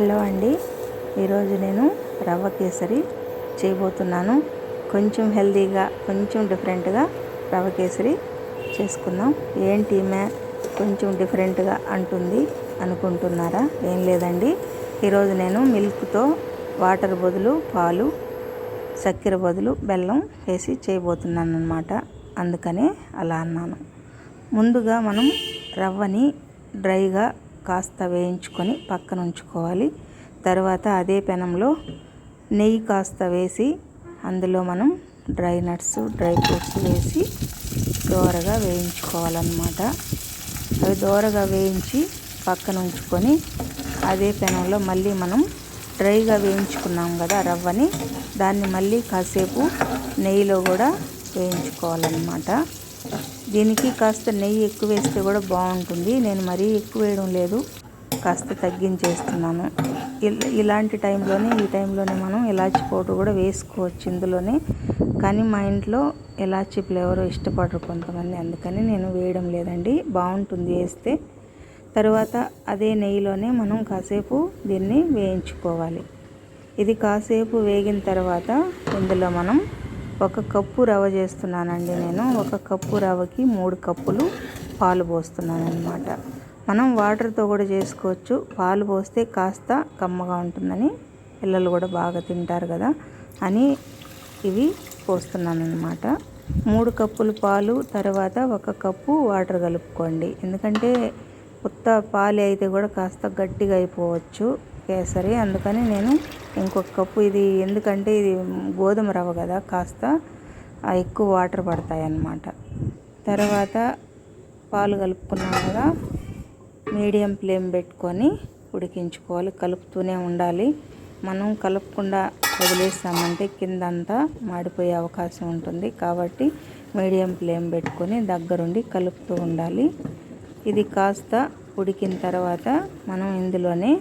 Hello అండి. ఈరోజు నేను రవ్వ కేసరి చేయబోతున్నాను. కొంచెం హెల్తీగా కొంచెం డిఫరెంట్గా రవ్వ కేసరి చేసుకుందాం. ఏంటి మ్యా? కొంచెం డిఫరెంట్గా అంటుంది అనుకుంటున్నారా? ఏం లేదండి. ఈరోజు నేను మిల్క్తో వాటర్ బదులు పాలు చక్కెర బదులు బెల్లం వేసి చేయబోతున్నాను అనమాట అందుకనే అలా అన్నాను. ముందుగా మనం రవ్వని డ్రైగా కాస్త వేయించుకొని పక్కన ఉంచుకోవాలి. తర్వాత అదే పెనంలో నెయ్యి కాస్త వేసి అందులో మనం డ్రై నట్స్ డ్రై ఫ్రూట్స్ వేసి దోరగా వేయించుకోవాలన్నమాట. అవి దోరగా వేయించి పక్కన ఉంచుకొని అదే పెనంలో మళ్ళీ మనం డ్రైగా వేయించుకున్నాం కదా రవ్వని దాన్ని మళ్ళీ కాసేపు నెయ్యిలో కూడా వేయించుకోవాలన్నమాట. దీనికి కాస్త నెయ్యి ఎక్కువ వేస్తే కూడా బాగుంటుంది. నేను మరీ ఎక్కువ వేయడం లేదు. కాస్త తగ్గించేస్తున్నాను. ఇలాంటి టైంలోనే ఈ టైంలోనే మనం ఇలాచి పౌడర్ కూడా వేసుకోవచ్చు ఇందులోనే. కానీ మా ఇంట్లో ఇలాచి ఫ్లేవర్ ఇష్టపడరు కొంతమంది. అందుకని నేను వేయడం లేదండి. బాగుంటుంది వేస్తే. తర్వాత అదే నెయ్యిలోనే మనం కాసేపు దీన్ని వేయించుకోవాలి. ఇది కాసేపు వేగిన తర్వాత ఇందులో మనం ఒక కప్పు రవ్వ చేస్తున్నానండి నేను. ఒక కప్పు రవ్వకి మూడు కప్పులు పాలు పోస్తున్నాను అనమాట మనం వాటర్తో కూడా చేసుకోవచ్చు. పాలు పోస్తే కాస్త కమ్మగా ఉంటుందని పిల్లలు కూడా బాగా తింటారు కదా అని ఇవి పోస్తున్నాను అనమాట మూడు కప్పులు పాలు తర్వాత ఒక కప్పు వాటర్ కలుపుకోండి. ఎందుకంటే కొత్త పాలు అయితే కూడా కాస్త గట్టిగా అయిపోవచ్చు. కేసరి అందుకని నేను ఇంకొక కప్పు ఇది ఎందుకంటే ఇది గోధుమ రవ్వ కదా కాస్త ఎక్కువ వాటర్ పడతాయి అన్నమాట తర్వాత పాలు కలుపుకున్నాం కదా మీడియం ఫ్లేమ్ పెట్టుకొని ఉడికించుకోవాలి. కలుపుతూనే ఉండాలి. మనం కలపకుండా వదిలేసామంటే కిందంతా మాడిపోయే అవకాశం ఉంటుంది. కాబట్టి మీడియం ఫ్లేమ్ పెట్టుకొని దగ్గరుండి కలుపుతూ ఉండాలి. ఇది కాస్త ఉడికిన తర్వాత మనం ఇందులోనే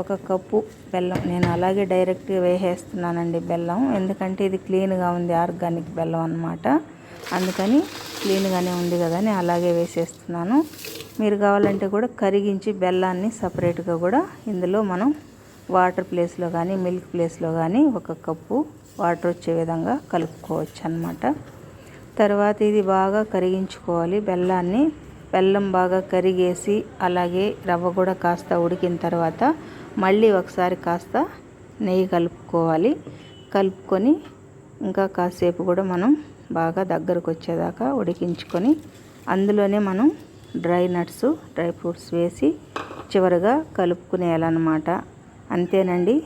ఒక కప్పు బెల్లం. నేను అలాగే డైరెక్ట్గా వేసేస్తున్నానండి బెల్లం. ఎందుకంటే ఇది క్లీన్గా ఉంది ఆర్గానిక్ బెల్లం అనమాట అందుకని క్లీన్గానే ఉంది కదా అని అలాగే వేసేస్తున్నాను. మీరు కావాలంటే కూడా కరిగించి బెల్లాన్ని సపరేట్గా కూడా ఇందులో మనం వాటర్ ప్లేస్లో కానీ మిల్క్ ప్లేస్లో కానీ ఒక కప్పు వాటర్ వచ్చే విధంగా కలుపుకోవచ్చు అనమాట తర్వాత ఇది బాగా కరిగించుకోవాలి బెల్లాన్ని. బెల్లం బాగా కరిగేసి అలాగే రవ్వ కూడా కాస్త ఉడికిన తర్వాత మళ్ళీ ఒకసారి కాస్త నెయ్యి కలుపుకోవాలి. కలుపుకొని ఇంకా కాసేపు కూడా మనం బాగా దగ్గరకు వచ్చేదాకా ఉడికించుకొని అందులోనే మనం డ్రై నట్స్ డ్రై ఫ్రూట్స్ వేసి చివరిగా కలుపుకునేయాలన్నమాట. అంతేనండి.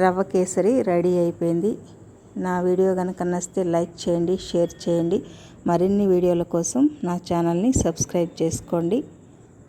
రవ్వ కేసరి రెడీ అయిపోయింది. నా వీడియో కనుక నచ్చితే లైక్ చేయండి షేర్ చేయండి. మరిన్ని వీడియోల కోసం నా ఛానల్ని సబ్స్క్రైబ్ చేసుకోండి.